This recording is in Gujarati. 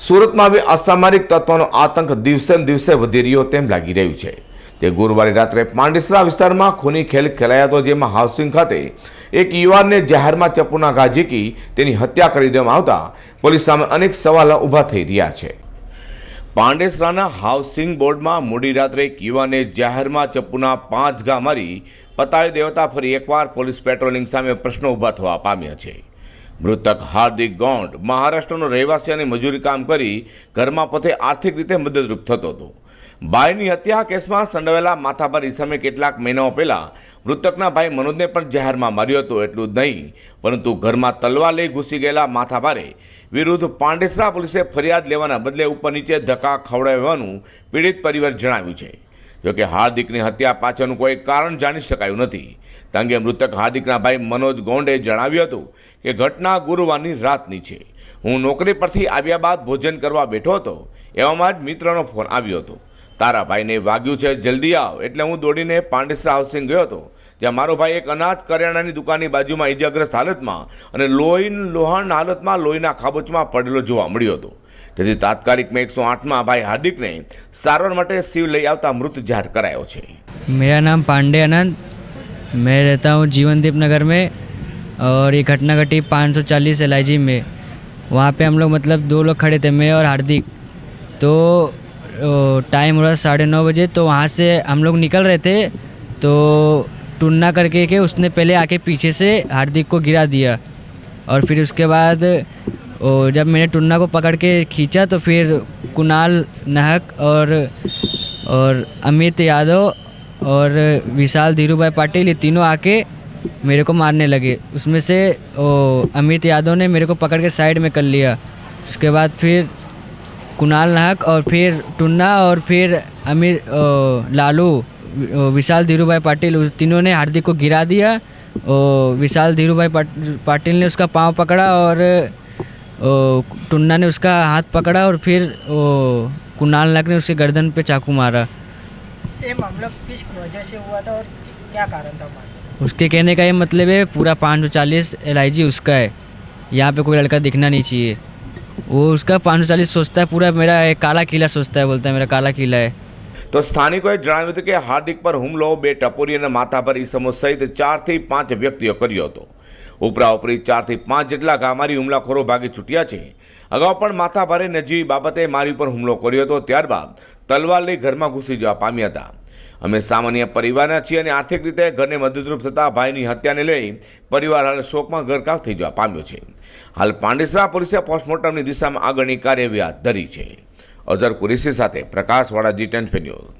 સુરતમાં હવે અસામરિક તત્વોનો આતંક દિવસે દિવસે વધી રહ્યો તેમ લાગી રહ્યું છે. તે ગુરુવારે રાત્રે પાંડેસરા વિસ્તારમાં ખૂની ખેલ ખેલાયા હતો, જેમાં હાઉસિંગ ખાતે એક યુવાનને જાહેરમાં ચપ્પુના ઘા ઝીકી તેની હત્યા કરી દેવામાં આવતા પોલીસ સામે અનેક સવાલો ઊભા થઈ રહ્યા છે. પાંડેસરાના હાઉસિંગ બોર્ડમાં મોડી રાત્રે એક યુવાને જાહેરમાં ચપ્પુના પાંચ ઘા મારી પતાવી દેવતા ફરી એકવાર પોલીસ પેટ્રોલિંગ સામે પ્રશ્નો ઊભા થવા પામ્યા છે. મૃતક હાર્દિક ગોંડ મહારાષ્ટ્રનો રહેવાસી અને મજૂરી કામ કરી ઘરમાં પોતે આર્થિક રીતે મદદરૂપ થતો હતો. ભાઈની હત્યા કેસમાં સંડોવેલા માથાભાર ઈસમે કેટલાક મહિનાઓ પહેલાં મૃતકના ભાઈ મનોજને પણ જાહેરમાં માર્યો હતો એટલું જ નહીં, પરંતુ ઘરમાં તલવાર લઈ ઘૂસી ગયેલા માથાભારે વિરુદ્ધ પાંડેસરા પોલીસે ફરિયાદ લેવાના બદલે ઉપર નીચે ધક્કા ખવડાવવાનું પીડિત પરિવાર જણાવ્યું છે. જોકે હાર્દિકની હત્યા પાછળનું કોઈ કારણ જાણી શકાયું નથી. તે અંગે મૃતક હાર્દિકના ભાઈ મનોજ ગોંડે જણાવ્યું હતું કે ઘટના ગુરુવારની રાતની છે. હું નોકરી પરથી આવ્યા બાદ ભોજન કરવા બેઠો હતો. એવામાં જ મિત્રનો ફોન આવ્યો હતો. તારા ભાઈને વાગ્યું છે, જલ્દી આવ. એટલે હું દોડીને પાંડેસરા હાઉસિંગ ગયો હતો. ત્યાં મારો ભાઈ એક અનાજ કરિયાણાની દુકાનની બાજુમાં ઇજાગ્રસ્ત હાલતમાં અને લોહી લોહાણ હાલતમાં લોહીના ખાબોચમાં પડેલો જોવા મળ્યો હતો. તેથી તાત્કાલિક મેં એકસો આઠમાં ભાઈ હાર્દિકને સારવાર માટે શિવ લઈ આવતા મૃત જાહેર કરાયો છે मेरा नाम पांडे अनंत मैं रहता हूँ जीवनदीप नगर में और ये घटना घटी पाँच सौ चालीस एल में वहाँ पे हम लोग मतलब दो लोग खड़े थे मैं और हार्दिक तो टाइम हो रहा साढ़े नौ बजे तो वहाँ से हम लोग निकल रहे थे तो टुन्ना करके के उसने पहले आके पीछे से हार्दिक को गिरा दिया और फिर उसके बाद ओ, जब मैंने टुन्ना को पकड़ के खींचा तो फिर कुणाल नाहक और और अमित यादव और विशाल धीरू भाई पाटिल ये तीनों आके मेरे को मारने लगे। उसमें से ओ, अमित यादव ने मेरे को पकड़ के साइड में कर लिया। उसके बाद फिर कुणाल नाहक और फिर टुन्ना और फिर अमित लालू विशाल धीरू भाई पाटिल उस तीनों ने हार्दिक को गिरा दिया। और विशाल धीरू भाई पाटिल ने उसका पाँव पकड़ा और टुन्ना ने उसका हाथ पकड़ा और फिर ओ, कुणाल नाहक ने उसके गर्दन पे चाकू मारा ये मामला किस वजह से हुआ था और क्या कारण था मारने उसके कहने का ये मतलब है पूरा पाँच सौ चालीस एल उसका है यहाँ पे कोई लड़का दिखना नहीं चाहिए वो उसका पाँच सौ चालीस सोचता है पूरा मेरा एक काला किला सोचता है बोलता है मेरा काला किला है તો સ્થાનિકોએ જણાવ્યું હતું કે હાર્દિક પર હુમલો બે ટપોરી અને માથા પર ઈસમો સહિત ચારથી પાંચ વ્યક્તિઓ કર્યો હતો ઉપરાઉપરી ચારથી પાંચ જેટલા ગામારી હુમલાખોરો ભાગી છૂટ્યા છે. અગાઉ પણ માથાભારે નજીવી બાબતે મારી પર હુમલો કર્યો હતો, ત્યારબાદ તલવાર લઈ ઘરમાં ઘૂસી જવા પામ્યા હતા. અમે સામાન્ય પરિવારના છીએ અને આર્થિક રીતે ઘરને મદદરૂપ થતા ભાઈની હત્યાને લઈ પરિવાર હાલ શોકમાં ગરકાવ થઈ જવા પામ્યો છે. હાલ પાંડેસરા પોલીસે પોસ્ટમોર્ટમની દિશામાં આગળની કાર્યવાહી હાથ ધરી છે. અઝર કુરેશી સાથે પ્રકાશવાળા જી ટેન ન્યૂઝ.